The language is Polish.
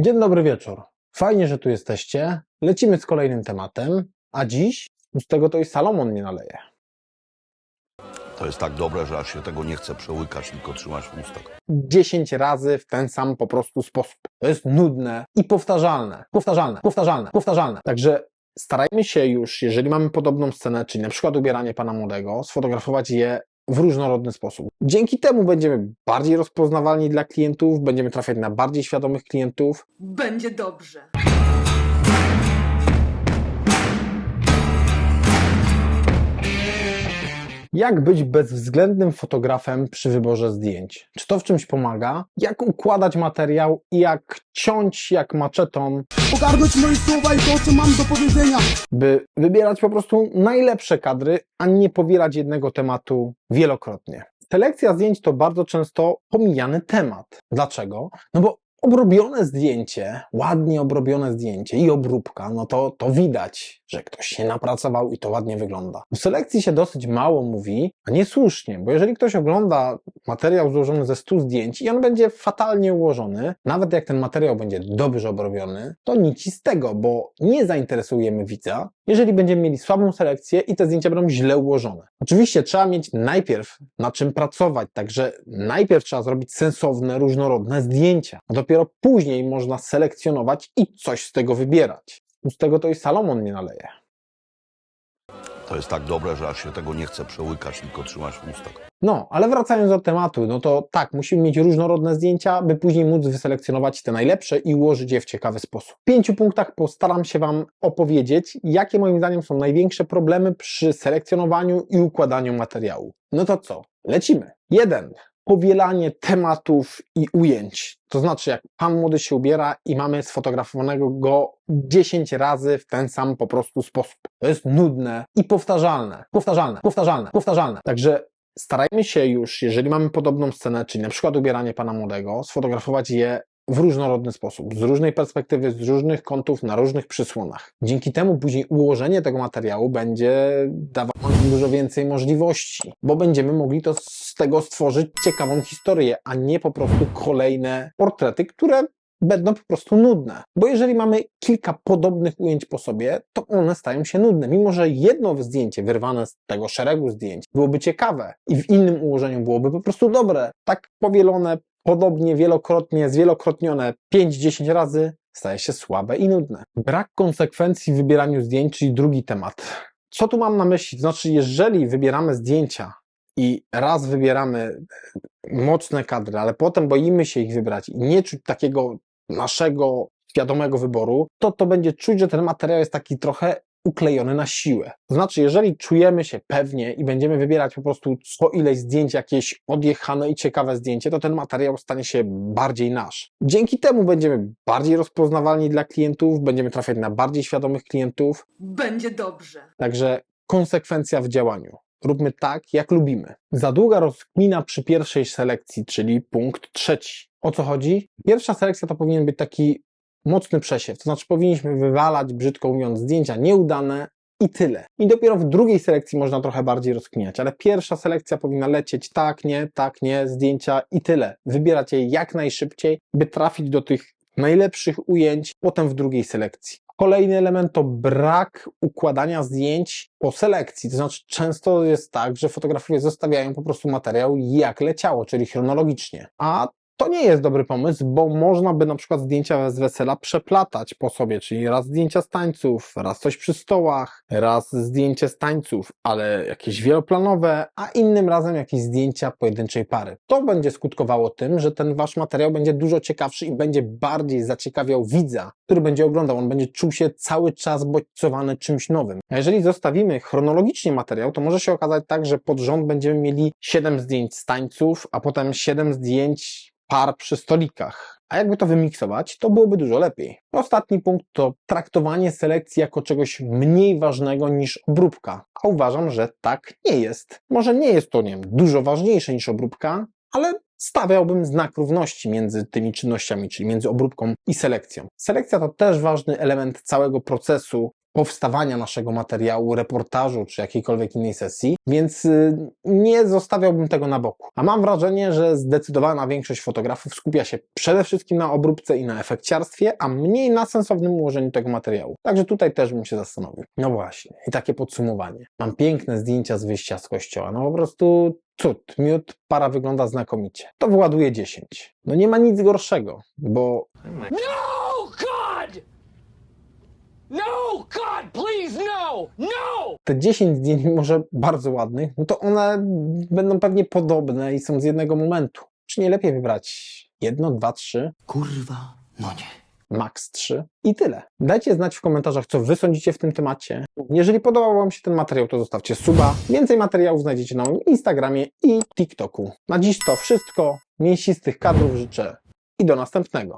Dzień dobry wieczór. Fajnie, że tu jesteście. Lecimy z kolejnym tematem, a dziś z tego to i Salomon nie naleje. To jest tak dobre, że aż się tego nie chce przełykać, tylko trzymać w ustach. 10 razy w ten sam po prostu sposób. To jest nudne i powtarzalne. Powtarzalne, powtarzalne, powtarzalne. Także starajmy się już, jeżeli mamy podobną scenę, czyli na przykład ubieranie pana młodego, sfotografować je w różnorodny sposób. Dzięki temu będziemy bardziej rozpoznawalni dla klientów, będziemy trafiać na bardziej świadomych klientów, Będzie dobrze. Jak być bezwzględnym fotografem przy wyborze zdjęć? Czy to w czymś pomaga? Jak układać materiał i jak ciąć jak maczetą, ogarnąć moje słowa i to, co mam do powiedzenia. by wybierać po prostu najlepsze kadry, a nie powielać jednego tematu wielokrotnie? Selekcja zdjęć to bardzo często pomijany temat. Dlaczego? No bo obrobione zdjęcie, ładnie obrobione zdjęcie i obróbka, no to, to widać, że ktoś się napracował i to ładnie wygląda. O selekcji się dosyć mało mówi, a niesłusznie, bo jeżeli ktoś ogląda materiał złożony ze 100 zdjęć i on będzie fatalnie ułożony, nawet jak ten materiał będzie dobrze obrobiony, to nic z tego, bo nie zainteresujemy widza, jeżeli będziemy mieli słabą selekcję i te zdjęcia będą źle ułożone. Oczywiście trzeba mieć najpierw na czym pracować, także najpierw trzeba zrobić sensowne, różnorodne zdjęcia, a dopiero później można selekcjonować i coś z tego wybierać. Z tego to i Salomon nie naleje. To jest tak dobre, że aż się tego nie chce przełykać, tylko trzymać w ustach. No, ale wracając do tematu, no to tak, musimy mieć różnorodne zdjęcia, by później móc wyselekcjonować te najlepsze i ułożyć je w ciekawy sposób. W pięciu punktach postaram się Wam opowiedzieć, jakie moim zdaniem są największe problemy przy selekcjonowaniu i układaniu materiału. No to co? Lecimy. Jeden. Powielanie tematów i ujęć. To znaczy, jak pan młody się ubiera i mamy sfotografowanego go 10 razy w ten sam po prostu sposób. To jest nudne i powtarzalne. Powtarzalne, powtarzalne, powtarzalne. Także starajmy się już, jeżeli mamy podobną scenę, czyli na przykład ubieranie pana młodego, sfotografować je w różnorodny sposób, z różnej perspektywy, z różnych kątów, na różnych przysłonach. Dzięki temu później ułożenie tego materiału będzie dawało nam dużo więcej możliwości, bo będziemy mogli to z tego stworzyć ciekawą historię, a nie po prostu kolejne portrety, które będą po prostu nudne. Bo jeżeli mamy kilka podobnych ujęć po sobie, to one stają się nudne. Mimo, że jedno zdjęcie wyrwane z tego szeregu zdjęć byłoby ciekawe i w innym ułożeniu byłoby po prostu dobre, tak powielone, podobnie, wielokrotnie, zwielokrotnione 5-10 razy, staje się słabe i nudne. Brak konsekwencji w wybieraniu zdjęć, czyli drugi temat. Co tu mam na myśli? Znaczy, jeżeli wybieramy zdjęcia i raz wybieramy mocne kadry, ale potem boimy się ich wybrać i nie czuć takiego naszego świadomego wyboru, to to będzie czuć, że ten materiał jest taki trochę uklejony na siłę. To znaczy, jeżeli czujemy się pewnie i będziemy wybierać po prostu co ileś zdjęć, jakieś odjechane i ciekawe zdjęcie, to ten materiał stanie się bardziej nasz. Dzięki temu będziemy bardziej rozpoznawalni dla klientów, będziemy trafiać na bardziej świadomych klientów, Będzie dobrze. Także konsekwencja w działaniu. Róbmy tak, jak lubimy. Za długa rozkmina przy pierwszej selekcji, czyli punkt trzeci. O co chodzi? Pierwsza selekcja to powinien być taki mocny przesiew, to znaczy powinniśmy wywalać, brzydko mówiąc, zdjęcia nieudane i tyle. I dopiero w drugiej selekcji można trochę bardziej rozkminiać, ale pierwsza selekcja powinna lecieć tak, nie, tak, nie, zdjęcia i tyle. Wybierać je jak najszybciej, by trafić do tych najlepszych ujęć, potem w drugiej selekcji. Kolejny element to brak układania zdjęć po selekcji. To znaczy, często jest tak, że fotografowie zostawiają po prostu materiał jak leciało, czyli chronologicznie. A to nie jest dobry pomysł, bo można by na przykład zdjęcia z wesela przeplatać po sobie, czyli raz zdjęcia z tańców, raz coś przy stołach, raz zdjęcie z tańców, ale jakieś wieloplanowe, a innym razem jakieś zdjęcia pojedynczej pary. To będzie skutkowało tym, że ten wasz materiał będzie dużo ciekawszy i będzie bardziej zaciekawiał widza, który będzie oglądał. On będzie czuł się cały czas bodźcowany czymś nowym. A jeżeli zostawimy chronologicznie materiał, to może się okazać tak, że pod rząd będziemy mieli 7 zdjęć z tańców, a potem 7 zdjęć par przy stolikach. A jakby to wymiksować, to byłoby dużo lepiej. Ostatni punkt to traktowanie selekcji jako czegoś mniej ważnego niż obróbka. A uważam, że tak nie jest. Może nie jest to, nie wiem, dużo ważniejsze niż obróbka, ale stawiałbym znak równości między tymi czynnościami, czyli między obróbką i selekcją. Selekcja to też ważny element całego procesu powstawania naszego materiału, reportażu czy jakiejkolwiek innej sesji, więc y, nie zostawiałbym tego na boku. A mam wrażenie, że zdecydowana większość fotografów skupia się przede wszystkim na obróbce i na efekciarstwie, a mniej na sensownym ułożeniu tego materiału. Także tutaj też bym się zastanowił. No właśnie, i takie podsumowanie. Mam piękne zdjęcia z wyjścia z kościoła. No po prostu cud, miód, para wygląda znakomicie. To wyładuje 10. No nie ma nic gorszego, bo No! No, God, please, no! No! te 10 zdjęć, mimo że bardzo ładnych, no to one będą pewnie podobne i są z jednego momentu. Czy nie lepiej wybrać jedno, dwa, trzy, Kurwa, no nie. max trzy i tyle. Dajcie znać w komentarzach, co wy sądzicie w tym temacie. Jeżeli podobał wam się ten materiał, to zostawcie suba. Więcej materiałów znajdziecie na moim Instagramie i TikToku. Na dziś to wszystko. Mięsistych kadrów życzę i do następnego.